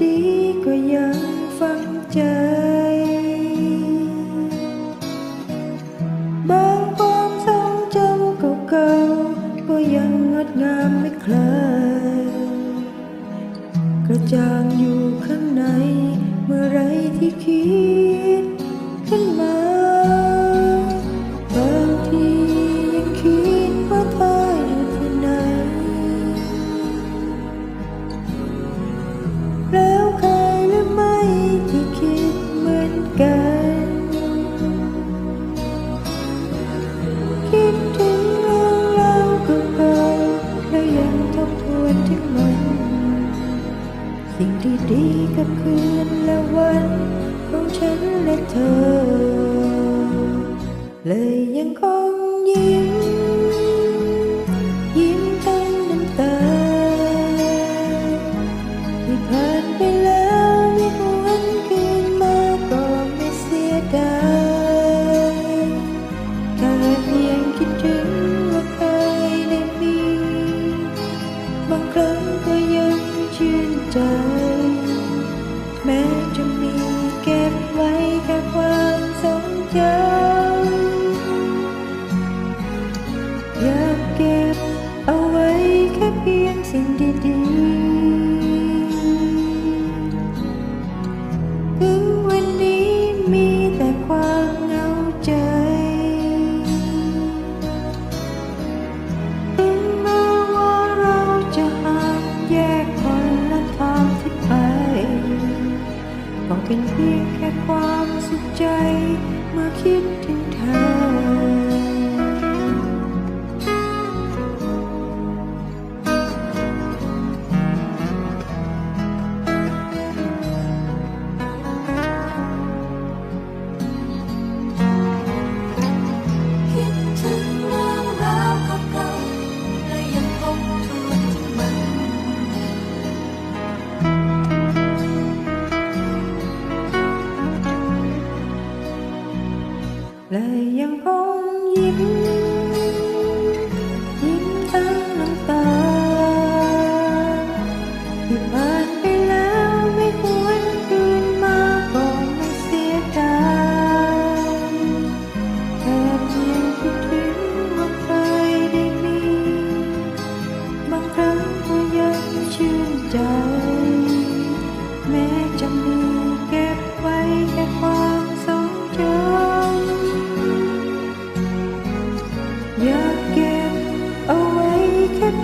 ดีก็ยังฟังใจ บางความทรงจำเก่าๆก็ยังงดงามไม่คลายกระจ่างอยู่ข้างในเมื่อไรที่คิด คิดถึงเรื่องราวเก่าๆแล้วยังทบทวนถึงมัน สิ่งดีๆกับคืนและวันของฉันและเธอ เลยยังคงยิ้ม ทรงอยากเก็บเอาไว้แค่เพียงสิ่งดีๆ ถึงวันนี้มีแต่ความเหงาใจ ถึงแม้ว่าเราจะห่างแยกคนละทางที่ไปก็เป็นเพียงแค่ความสุขใจ เมื่อคิ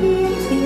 me.